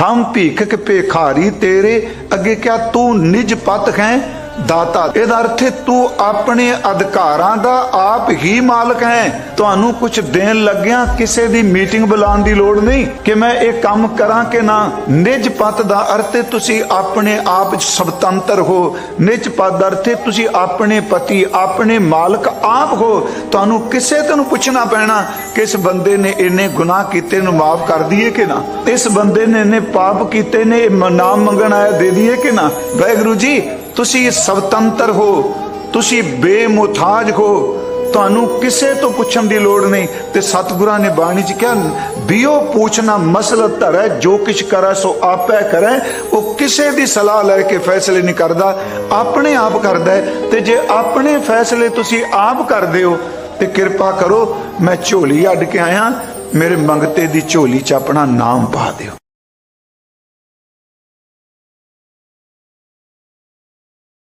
ਹਮ ਭੀਖਕ ਭੇਖਾਰੀ ਤੇਰੇ ਅੱਗੇ ਕਿਆ ਤੂੰ ਨਿਜ ਪਤ ਹੈ? ਦਾਤਾ, ਇਹਦਾ ਅਰਥ ਹੈ ਤੂੰ ਆਪਣੇ ਅਧਿਕਾਰਾਂ ਦਾ ਆਪ ਹੀ ਮਾਲਕ ਹੈ। ਤੁਹਾਨੂੰ ਕੁਝ ਦੇਣ ਲੱਗਿਆ ਕਿਸੇ ਦੀ ਮੀਟਿੰਗ ਬੁਲਾਉਣ ਦੀ ਲੋੜ ਨਹੀਂ ਕਿ ਮੈਂ ਇਹ ਕੰਮ ਕਰਾਂ ਕਿ ਨਾ। ਨਿਜ ਪਤ ਦਾ ਅਰਥ ਹੈ ਤੁਸੀਂ ਆਪਣੇ ਆਪ 'ਚ ਹੋ। ਨਿਜ ਪਦ ਦਾ ਅਰਥ ਹੈ ਤੁਸੀਂ ਆਪਣੇ ਪਤੀ, ਆਪਣੇ ਮਾਲਕ ਆਪ ਹੋ। ਤੁਹਾਨੂੰ ਕਿਸੇ ਤੋਂ ਪੁੱਛਣਾ ਪੈਣਾ ਕਿ ਇਸ ਬੰਦੇ ਨੇ ਇੰਨੇ ਗੁਨਾਹ ਕੀਤੇ ਨੂੰ ਮਾਫ ਕਰ ਦਈਏ ਕਿ ਨਾ। ਇਸ ਬੰਦੇ ਨੇ ਇੰਨੇ ਪਾਪ ਕੀਤੇ ਨੇ, ਇਹ ਨਾਮ ਮੰਗਣ ਆਇਆ ਦੇ ਦਈਏ ਕਿ ਨਾ। ਵਾਹਿਗੁਰੂ ਜੀ ਤੁਸੀਂ ਸਵਤੰਤਰ ਹੋ, ਤੁਸੀਂ ਬੇਮੁਤਾਜ ਹੋ। ਤੁਹਾਨੂੰ ਕਿਸੇ ਤੋਂ ਪੁੱਛਣ ਦੀ ਲੋੜ ਨਹੀਂ। ਤੇ ਸਤਿਗੁਰਾਂ ਨੇ ਬਾਣੀ ਚ ਕਿਹਾ, ਬਿਓ ਪੁੱਛਣਾ ਮਸਲ ਧਰੈ, ਜੋ ਕਿਛ ਕਰੈ ਸੋ ਆਪੇ ਕਰੈ। ਉਹ ਕਿਸੇ ਦੀ ਸਲਾਹ ਲੈ ਕੇ ਫੈਸਲੇ ਨਹੀਂ ਕਰਦਾ। ਆਪਣੇ ਆਪ ਕਰਦਾ ਹੈ। ਤੇ ਜੇ ਆਪਣੇ ਫੈਸਲੇ ਤੁਸੀਂ ਆਪ ਕਰਦੇ ਹੋ, ਤੇ ਕਿਰਪਾ ਕਰੋ, ਮੈਂ ਝੋਲੀ ਅੱਡ ਕੇ ਆਇਆ। ਮੇਰੇ ਮੰਗਤੇ ਦੀ ਝੋਲੀ 'ਚ ਆਪਣਾ ਨਾਮ ਪਾ ਦਿਓ।